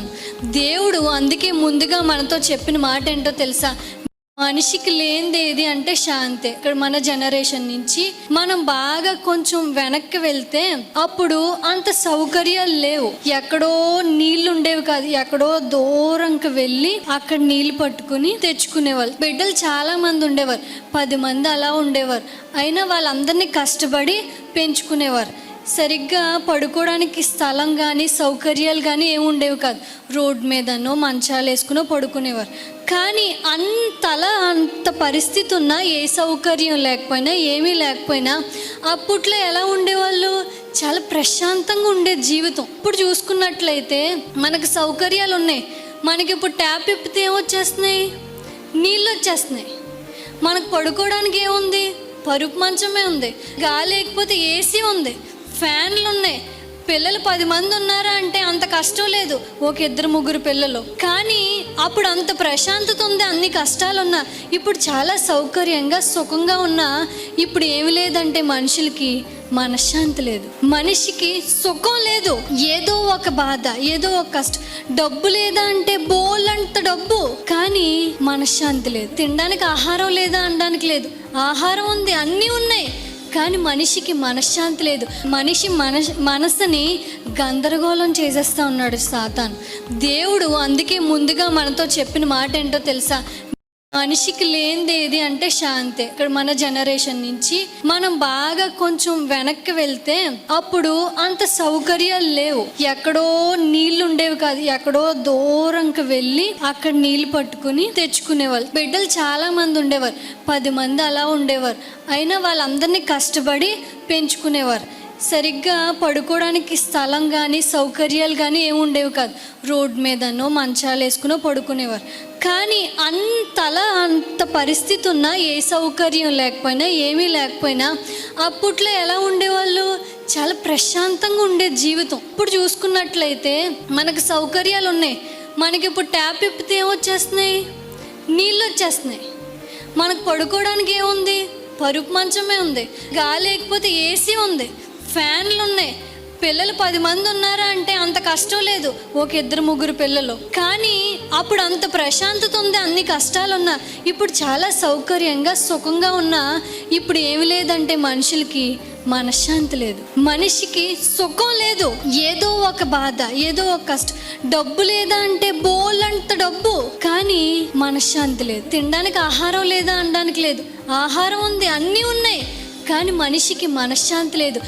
సాతాన్ దేవుడు అందుకే ముందుగా మనతో చెప్పిన మాట ఏంటో తెలుసా? మనిషికి లేనిది ఏది అంటే శాంతి. ఇక్కడ మన జనరేషన్ నుంచి మనం బాగా కొంచెం వెనక్కి వెళ్తే అప్పుడు అంత సౌకర్యాలు లేవు. ఎక్కడో నీళ్ళు ఉండేవి కాదు. ఎక్కడో దూరంకి వెళ్ళి అక్కడ నీళ్ళు పట్టుకుని తెచ్చుకునేవాళ్ళు. బిడ్డలు చాలా మంది ఉండేవారు. పది మంది అలా ఉండేవారు. అయినా వాళ్ళందరినీ కష్టపడి పెంచుకునేవారు. సరిగ్గా పడుకోవడానికి స్థలం కానీ సౌకర్యాలు కానీ ఏముండేవి కాదు. రోడ్ మీదనో మంచాలు వేసుకునో పడుకునేవారు. కానీ అంతలా అంత పరిస్థితి ఉన్నా ఏ సౌకర్యం లేకపోయినా ఏమీ లేకపోయినా అప్పట్లో ఎలా ఉండేవాళ్ళు? చాలా ప్రశాంతంగా ఉండే జీవితం. ఇప్పుడు చూసుకున్నట్లయితే మనకు సౌకర్యాలు ఉన్నాయి. మనకి ఇప్పుడు ట్యాప్ ఇప్పితే ఏమొచ్చేస్తున్నాయి నీళ్ళు వచ్చేస్తున్నాయి. మనకు పడుకోవడానికి ఏముంది? పరుపు మంచమే ఉంది. గాలి లేకపోతే ఏసీ ఉంది. ఫ్యాన్లు ఉన్నాయి పిల్లలు పది మంది ఉన్నారా అంటే అంత కష్టం లేదు ఒక ఇద్దరు ముగ్గురు పిల్లలు. కానీ అప్పుడు అంత ప్రశాంతత ఉంది అన్ని కష్టాలు ఉన్నా ఇప్పుడు చాలా సౌకర్యంగా సుఖంగా ఉన్నా ఇప్పుడు ఏమి లేదంటే మనుషులకి మనశ్శాంతి లేదు. మనిషికి సుఖం లేదు. ఏదో ఒక బాధ ఏదో ఒక కష్టం. డబ్బు లేదా అంటే బోలంత డబ్బు కానీ మనశ్శాంతి లేదు. తినడానికి ఆహారం లేదా అనడానికి లేదు. ఆహారం ఉంది అన్నీ ఉన్నాయి. కానీ మనిషికి మనశ్శాంతి లేదు. మనిషి మన మనసుని గందరగోళం చేసేస్తా ఉన్నాడు సాతాన్. దేవుడు అందుకే ముందుగా మనతో చెప్పిన మాట ఏంటో తెలుసా? మనిషికి లేనిది ఏది అంటే శాంతి. ఇక్కడ మన జనరేషన్ నుంచి మనం బాగా కొంచెం వెనక్కి వెళ్తే అప్పుడు అంత సౌకర్యాలు లేవు. ఎక్కడో నీళ్ళు ఉండేవి కాదు. ఎక్కడో దూరంకి వెళ్ళి అక్కడ నీళ్ళు పట్టుకుని తెచ్చుకునేవాళ్ళు. బిడ్డలు చాలా మంది ఉండేవారు. పది మంది అలా ఉండేవారు. అయినా వాళ్ళందరినీ కష్టపడి పెంచుకునేవారు. సరిగ్గా పడుకోవడానికి స్థలం కానీ సౌకర్యాలు కానీ ఏముండేవి కాదు. రోడ్ మీదనో మంచాలు వేసుకునో పడుకునేవారు. కానీ అంతలా అంత పరిస్థితి ఉన్నా ఏ సౌకర్యం లేకపోయినా ఏమీ లేకపోయినా అప్పట్లో ఎలా ఉండేవాళ్ళు? చాలా ప్రశాంతంగా ఉండే జీవితం. ఇప్పుడు చూసుకున్నట్లయితే మనకు సౌకర్యాలు ఉన్నాయి. మనకి ఇప్పుడు ట్యాప్ ఇప్పితే ఏమొచ్చేస్తున్నాయి? నీళ్ళు వచ్చేస్తున్నాయి. మనకు పడుకోవడానికి ఏముంది? పరుపు మంచమే ఉంది. గాలి లేకపోతే ఏసీ ఉంది. ఫ్యాన్లు ఉన్నాయి పిల్లలు పది మంది ఉన్నారా అంటే అంత కష్టం లేదు. ఒక ఇద్దరు ముగ్గురు పిల్లలు. కానీ అప్పుడు అంత ప్రశాంతత ఉంది అన్ని కష్టాలు ఉన్నా. ఇప్పుడు చాలా సౌకర్యంగా సుఖంగా ఉన్నా. ఇప్పుడు ఏమి లేదంటే మనుషులకి మనశ్శాంతి లేదు. మనిషికి సుఖం లేదు. ఏదో ఒక బాధ ఏదో ఒక కష్టం. డబ్బు లేదా అంటే బోలంత డబ్బు. కానీ మనశ్శాంతి లేదు. తినడానికి ఆహారం లేదా అనడానికి లేదు. ఆహారం ఉంది అన్నీ ఉన్నాయి. కానీ మనిషికి మనశ్శాంతి లేదు.